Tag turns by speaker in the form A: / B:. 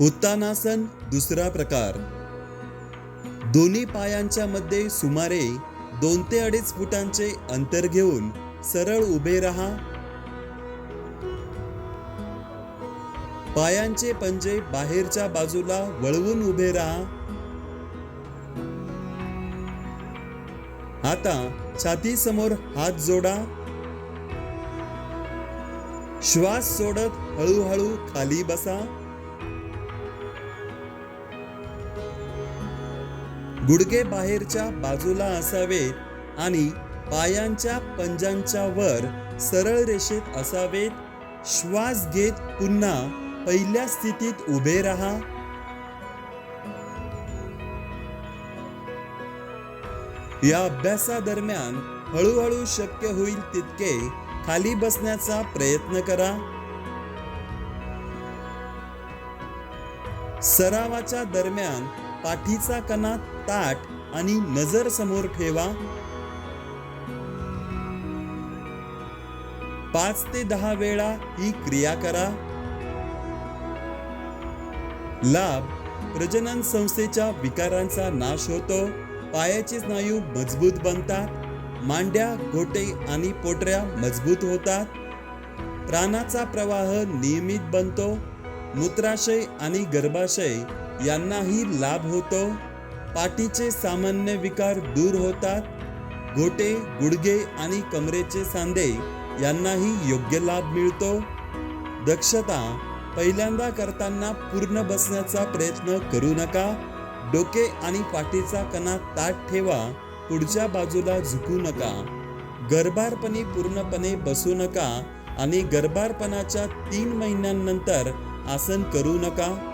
A: उत्तानासन दुसरा प्रकार. दोन्ही पायांच्या मध्ये सुमारे दोन ते अडीच फुटांचे अंतर घेऊन सरळ उभे राहा. पायांचे पंजे बाहेरच्या बाजूला वळवून उभे राहा. आता छाती समोर हात जोडा. श्वास सोडत हळूहळू खाली बसा. गुडघे बाहेरच्या बाजूला असावेत आणि पायांच्या पंजांच्या वर सरळ रेषेत असावेत. श्वास घेत पुन्हा पहिल्या स्थितीत उभे राहा. या अभ्यासादरम्यान हळूहळू शक्य होईल तितके खाली बसण्याचा प्रयत्न करा. सरावाच्या दरम्यान पाठीचा कणा ताट आणि नजर समोर ठेवा. पाच ते दहा वेळा ही क्रिया करा. लाभ प्रजनन संस्थेच्या विकारांचा नाश होतो. पायाचे स्नायू मजबूत बनतात. मांड्या घोटे आणि पोटऱ्या मजबूत होतात. प्राणाचा प्रवाह नियमित बनतो. मूत्राशय आणि गर्भाशय यांनाही लाभ होतो. पाठीचे सामान्य विकार दूर होतात. घोटे गुडघे आणि कमरेचे सांधे यांनाही योग्य लाभ मिळतो. दक्षता पहिल्यांदा करताना पूर्ण बसण्याचा प्रयत्न करू नका. डोके आणि पाठीचा कणा ताट ठेवा. पुढच्या बाजूला झुकू नका. गर्भारपणी पूर्णपणे बसू नका आणि गर्भारपणाच्या तीन महिन्यांनंतर आसन करू नका.